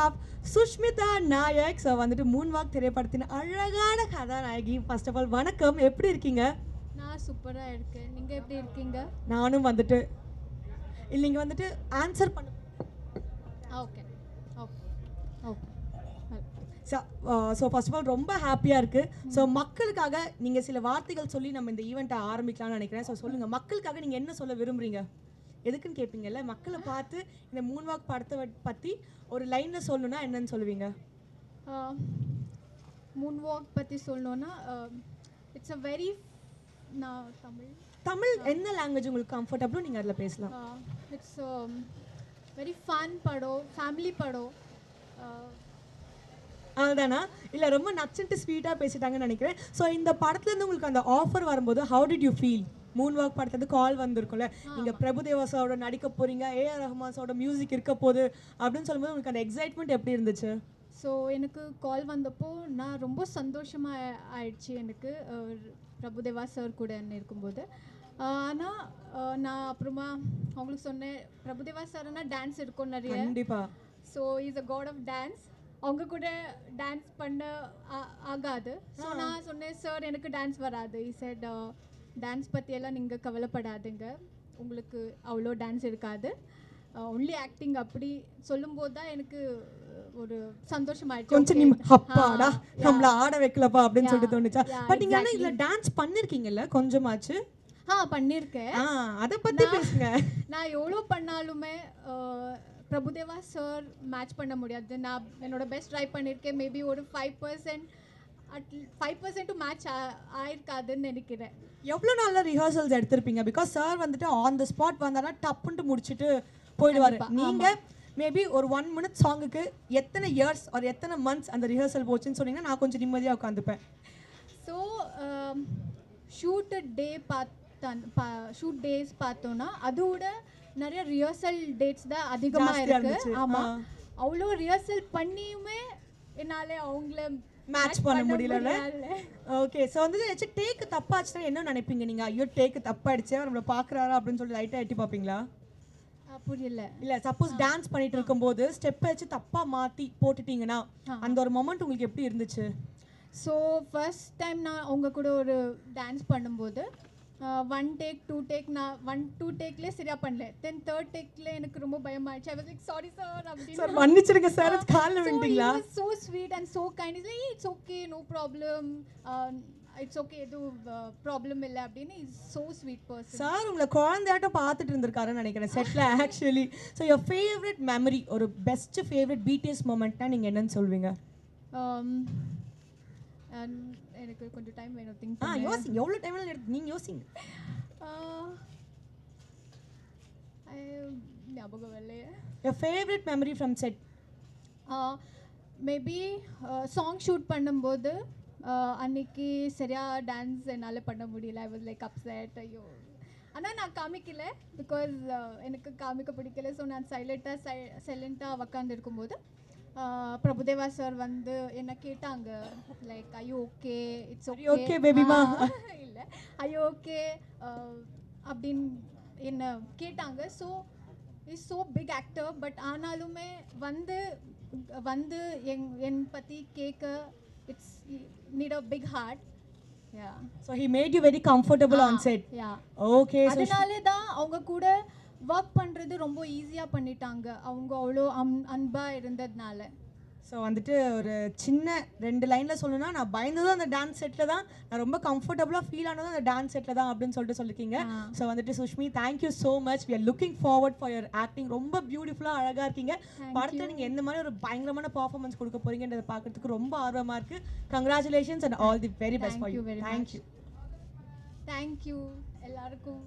Have Sushmita Nayak so வந்துட்டு moon walk திரைப்படத்தின் அழகான கதாநாயகி. ஃபர்ஸ்ட் ஆஃப் ஆல் வணக்கம். எப்படி இருக்கீங்க? நான் சூப்பராக இருக்கேன். நீங்கள் எப்படி இருக்கீங்க? நானும் வந்துட்டு இல்லைங்க வந்துட்டு ஆன்சர் பண்ண. Okay okay okay so first of all ரொம்ப ஹாப்பியாக இருக்குது ஸோ மக்களுக்காக நீங்கள் சில வார்த்தைகள் சொல்லி நம்ம இந்த ஈவெண்ட்டை ஆரம்பிக்கலாம்னு நினைக்கிறேன். ஸோ சொல்லுங்கள் மக்களுக்காக நீங்கள் என்ன சொல்ல விரும்புறீங்க? எதுக்குன்னு கேட்பீங்கல்ல மக்களை பார்த்து இந்த மூன் வாக் படத்தை பற்றி ஒரு லைனில் சொல்லணும்னா என்னன்னு சொல்லுவீங்க? மூன் வாக் பற்றி சொல்லணுன்னா இட்ஸ் அ வெரி நான் தமிழ். தமிழ் என்ன லாங்குவேஜ் உங்களுக்கு கம்ஃபர்டபுளோ நீங்கள் அதில் பேசலாம். இட்ஸ் வெரி ஃபன் படம் ஃபேமிலி படம் அதுதானா இல்லை ரொம்ப நச்சுன்ட்டு ஸ்வீட்டாக பேசிட்டாங்கன்னு நினைக்கிறேன். ஸோ இந்த படத்துலேருந்து உங்களுக்கு அந்த ஆஃபர் வரும்போது how did you feel moon walk படத்துலேருந்து கால் வந்திருக்கும்ல நீங்கள் பிரபுதேவா சாரோட நடிக்க போறீங்க ஏஆர் ரஹ்மான் சாரோட மியூசிக் இருக்க போகுது அப்படின்னு சொல்லும்போது உங்களுக்கு அந்த எக்ஸைட்மெண்ட் எப்படி இருந்துச்சு? ஸோ எனக்கு கால் வந்தப்போ நான் ரொம்ப சந்தோஷமாக ஆயிடுச்சு எனக்கு பிரபுதேவா சார் கூட இருக்கும்போது. ஆனால் நான் அப்புறமா அவங்களுக்கு சொன்னேன் பிரபுதேவா சார்னா டான்ஸ் இருக்கும் நிறைய. கண்டிப்பா. So is a god of dance அவங்க கூட டான்ஸ் பண்ண ஆகாது. ஸோ நான் சொன்னேன் சார் எனக்கு டான்ஸ் வராது. இ செட் டான்ஸ் பற்றியெல்லாம் நீங்கள் கவலைப்படாதுங்க. உங்களுக்கு அவ்வளோ டான்ஸ் இருக்காது. ஒன்லி ஆக்டிங் அப்படி சொல்லும்போது தான் எனக்கு ஒரு சந்தோஷமாயிடுச்சு. கொஞ்சம். நிம் அப்பாடா. நம்மள ஆட வைக்கலப்பா அப்படின்னு சொல்லிட்டு தோணுச்சா? பட் நீங்க ஆனா. இதுல டான்ஸ் பண்ணிருக்கீங்கல்ல கொஞ்சமாச்சு? ஆ பண்ணியிருக்கேன் ஆ அத பத்தி பேசுங்க. நான் எவ்வளோ பண்ணாலுமே அஹ், பிரபுதேவா சார் மேட்ச் பண்ண முடியாது. நான் என்னோட பெஸ்ட் ட்ரை பண்ணியிருக்கேன் மேபி ஒரு five percent at five percent match ஆயிருக்காதுன்னு நினைக்கிறேன். எவ்வளவு நாள்ல ரிஹர்சல்ஸ் எடுத்திருப்பீங்க? பிகாஸ் சார் வந்துட்டு ஆன் த ஸ்பாட் வந்தானா டப்புன்ட்டு முடிச்சிட்டு போயிடுவாரு. கண்டிப்பா, நீங்க மேபி ஒரு ஒன் மினிட் சாங்குக்கு எத்தனை இயர்ஸ் ஒரு எத்தனை மந்த்ஸ் அந்த ரிஹர்சல் போச்சுன்னு சொன்னீங்கன்னா நான் கொஞ்சம் நிம்மதியா உட்காந்துப்பேன். ஸோ ஷூட் டே பார்த்தான் ஷூட் டேஸ் பார்த்தோன்னா அதோட நிறைய ரிஹர்சல் டேட்ஸ் தான் அதிகமாக ஜாஸ்தியா இருக்கு. இருந்துச்சு. ஆமாம். அவ்வளோ ரிஹர்சல் பண்ணியுமே என்னால அவங்கள மேட்ச் பண்ண முடியல. ஓகே ஸோ வந்து ஏதாச்சும் டேக்கு தப்பாச்சுன்னா என்ன நினைப்பீங்க நீங்க? ஐயோ டேக்கு தப்பாயிடுச்சு நம்மள பாக்குறாரா அப்படின்னு சொல்லி லைட்டா எட்டி பார்ப்பீங்களா புரியல. இல்ல சப்போஸ் டான்ஸ் பண்ணிட்டு இருக்கும்போது ஸ்டெப் வச்சு தப்பா மாத்தி போட்டுட்டீங்கன்னா. அந்த ஒரு மொமெண்ட் உங்களுக்கு எப்படி இருந்துச்சு? ஸோ ஃபர்ஸ்ட் டைம் நான் அவங்க கூட ஒரு டான்ஸ் பண்ணும்போது ஒன் டேக் டூ டேக் நான் ஒன் டூ டேக்லேயே சரியா பண்ணல. தென் தேர்ட் டேக்ல எனக்கு ரொம்ப பயமாயிடுச்சு. I was like sorry sir sir அப்படின்னு மன்னிச்சிருங்க சார் காலில் விட்டீங்களா so sweet and so kind is it's okay no problem it's okay எதுவும் ப்ராப்ளம் இல்லை. அப்படின்னு is so sweet person sir உங்களை குழந்தையாட்டம் பார்த்துட்டு இருந்திருக்காருன்னு நினைக்கிறேன் settle actually so your favourite memory ஒரு பெஸ்ட் ஃபேவரட் பிடிஎஸ் மூமெண்ட்னா நீங்க என்னன்னு சொல்வீங்க எனக்கு கொஞ்சம் டைம் வேணும் திங்க் ஆ யோசிங்க எவ்வளோ டைம்ல நீங்க யோசிங்க. ஞாபகம் இல்லையே your favourite memory from set maybe song shoot பண்ணும்போது அன்னைக்கு சரியா டான்ஸ் என்னால் பண்ண முடியல. ஐ வாஸ் லைக் அப்செட் ஐயோ. ஆனால் நான் காமிக்கல. பிகாஸ் எனக்கு காமிக்க பிடிக்கல. ஸோ நான் சைலண்ட்டாக சை சைலண்ட்டாக உக்காந்து இருக்கும்போது uh, பிரபுதேவா சார் வந்து என்ன கேட்டாங்க? லைக் ஐயோ okay it's okay, baby ma? இல்லை. ஐயோ ஓகே அப்படின்னு என்ன கேட்டாங்க. So is so big actor but ஆனாலுமே வந்து வந்து என் என் பற்றி கேட்க it's need a big heart yeah so he made you very comfortable on set yeah okay அதனாலே தான் அவங்க கூட ஒர்க் பண்ணுறது ரொம்ப ஈஸியாக பண்ணிட்டாங்க. அவங்க அவ்வளோ அம் அன்பாக இருந்ததுனால. ஸோ வந்துட்டு ஒரு சின்ன ரெண்டு லைனில் சொல்லணும்னா நான் பயந்ததும் அந்த டான்ஸ் செட்டில் தான் நான் ரொம்ப கம்ஃபர்டபுளாக ஃபீல் ஆனதும் அந்த டான்ஸ் செட்டில் தான் அப்படின்னு சொல்லிட்டு சொல்லிருக்கீங்க. ஆ. ஸோ வந்துட்டு Sushmi thank you so much we are looking forward for your acting ரொம்ப பியூட்டிஃபுல்லாக அழகாக இருக்கீங்க. படத்தில் நீங்கள் எந்த மாதிரி ஒரு பயங்கரமான பர்ஃபார்மன்ஸ் கொடுக்க போறீங்கன்றதை பார்க்கறதுக்கு ரொம்ப ஆர்வமாக இருக்குது congratulations and all the very best for you. Thank you thank you எல்லாருக்கும்